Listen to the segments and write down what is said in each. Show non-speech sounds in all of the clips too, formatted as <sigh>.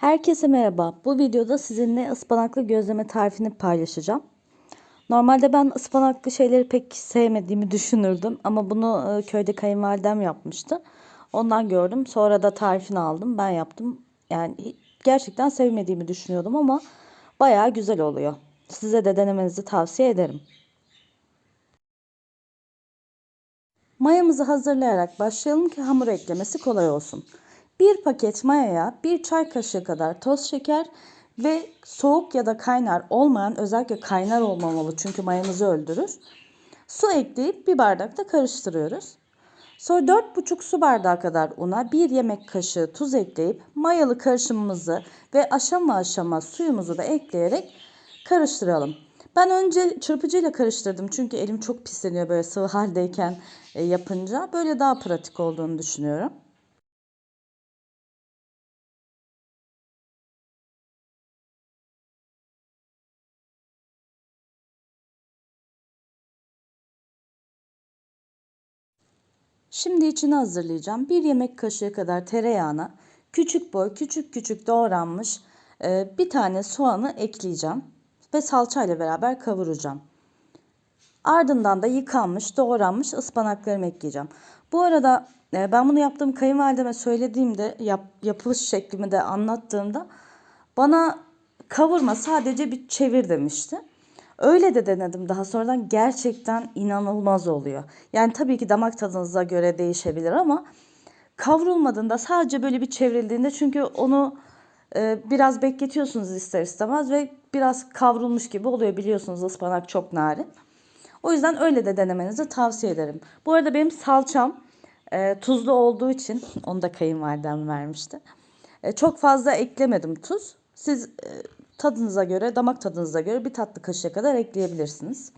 Herkese merhaba. Bu videoda sizinle ıspanaklı gözleme tarifini paylaşacağım. Normalde ben ıspanaklı şeyleri pek sevmediğimi düşünürdüm ama bunu e, köyde kayınvalidem yapmıştı. Ondan gördüm. Sonra da tarifini aldım. Ben yaptım. Yani gerçekten sevmediğimi düşünüyordum ama bayağı güzel oluyor. Size de denemenizi tavsiye ederim. Mayamızı hazırlayarak başlayalım ki hamur eklemesi kolay olsun. Bir paket mayaya bir çay kaşığı kadar toz şeker ve soğuk ya da kaynar olmayan özellikle kaynar olmamalı çünkü mayamızı öldürür. Su ekleyip bir bardakta karıştırıyoruz. Sonra 4,5 su bardağı kadar una 1 yemek kaşığı tuz ekleyip mayalı karışımımızı ve aşama aşama suyumuzu da ekleyerek karıştıralım. Ben önce çırpıcıyla karıştırdım çünkü elim çok pisleniyor böyle sıvı haldeyken e, yapınca. Böyle daha pratik olduğunu düşünüyorum. Şimdi içini hazırlayacağım. Bir yemek kaşığı kadar tereyağına küçük boy küçük küçük doğranmış e, bir tane soğanı ekleyeceğim ve salçayla beraber kavuracağım. Ardından da yıkanmış, doğranmış ıspanaklarımı ekleyeceğim. Bu arada e, ben bunu yaptığım kayınvalideme söylediğimde yap, yapılış şeklimi de anlattığımda bana kavurma sadece bir çevir demişti. Öyle de denedim daha sonradan gerçekten inanılmaz oluyor. Yani tabii ki damak tadınıza göre değişebilir ama kavrulmadığında sadece böyle bir çevrildiğinde çünkü onu e, biraz bekletiyorsunuz ister istemez ve biraz kavrulmuş gibi oluyor biliyorsunuz ıspanak çok narin. O yüzden öyle de denemenizi tavsiye ederim. Bu arada benim salçam e, tuzlu olduğu için <laughs> onu da kayınvalidem vermişti. E, çok fazla eklemedim tuz. Siz e, tadınıza göre, damak tadınıza göre bir tatlı kaşığı kadar ekleyebilirsiniz.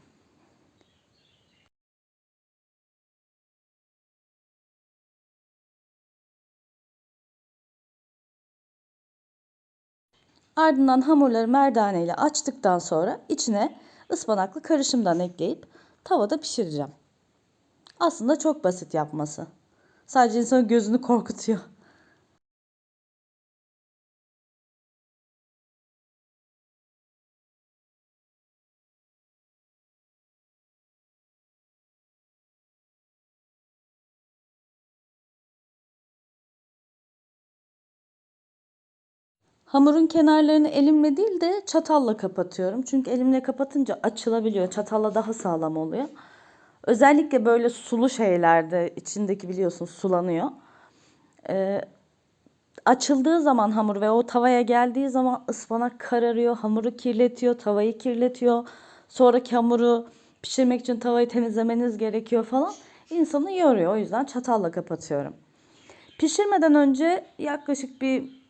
Ardından hamurları merdane ile açtıktan sonra içine ıspanaklı karışımdan ekleyip tavada pişireceğim. Aslında çok basit yapması. Sadece insanın gözünü <laughs> korkutuyor. Hamurun kenarlarını elimle değil de çatalla kapatıyorum. Çünkü elimle kapatınca açılabiliyor. Çatalla daha sağlam oluyor. Özellikle böyle sulu şeylerde içindeki biliyorsun sulanıyor. Ee, açıldığı zaman hamur ve o tavaya geldiği zaman ıspanak kararıyor. Hamuru kirletiyor, tavayı kirletiyor. Sonraki hamuru pişirmek için tavayı temizlemeniz gerekiyor falan. İnsanı yoruyor. O yüzden çatalla kapatıyorum. Pişirmeden önce yaklaşık bir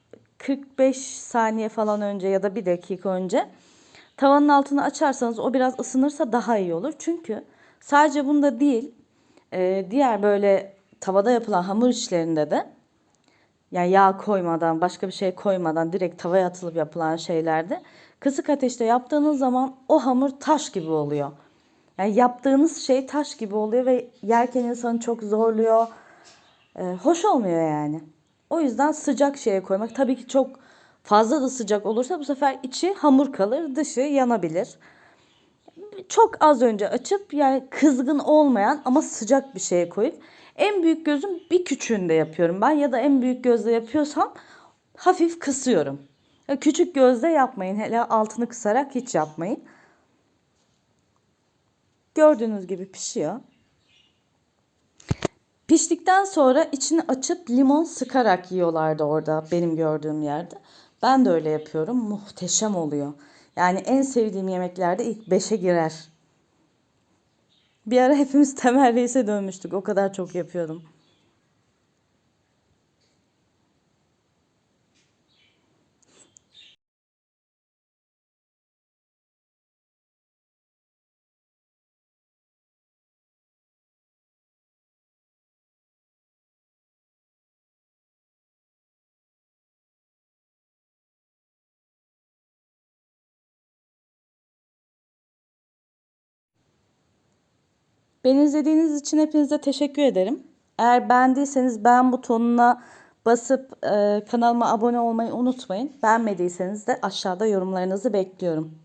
45 saniye falan önce ya da bir dakika önce tavanın altını açarsanız o biraz ısınırsa daha iyi olur. Çünkü sadece bunda değil e, diğer böyle tavada yapılan hamur işlerinde de yani yağ koymadan başka bir şey koymadan direkt tavaya atılıp yapılan şeylerde kısık ateşte yaptığınız zaman o hamur taş gibi oluyor. Yani yaptığınız şey taş gibi oluyor ve yerken insanı çok zorluyor. E, hoş olmuyor yani. O yüzden sıcak şeye koymak. Tabii ki çok fazla da sıcak olursa bu sefer içi hamur kalır, dışı yanabilir. Çok az önce açıp yani kızgın olmayan ama sıcak bir şeye koyup en büyük gözüm bir küçüğünde yapıyorum ben ya da en büyük gözde yapıyorsam hafif kısıyorum. Küçük gözde yapmayın. Hele altını kısarak hiç yapmayın. Gördüğünüz gibi pişiyor. Piştikten sonra içini açıp limon sıkarak yiyorlardı orada benim gördüğüm yerde. Ben de öyle yapıyorum. Muhteşem oluyor. Yani en sevdiğim yemeklerde ilk beşe girer. Bir ara hepimiz <laughs> temel reise dönmüştük. O kadar çok yapıyordum. Beni izlediğiniz için hepinize teşekkür ederim. Eğer beğendiyseniz beğen butonuna basıp e, kanalıma abone olmayı unutmayın. Beğenmediyseniz de aşağıda yorumlarınızı bekliyorum.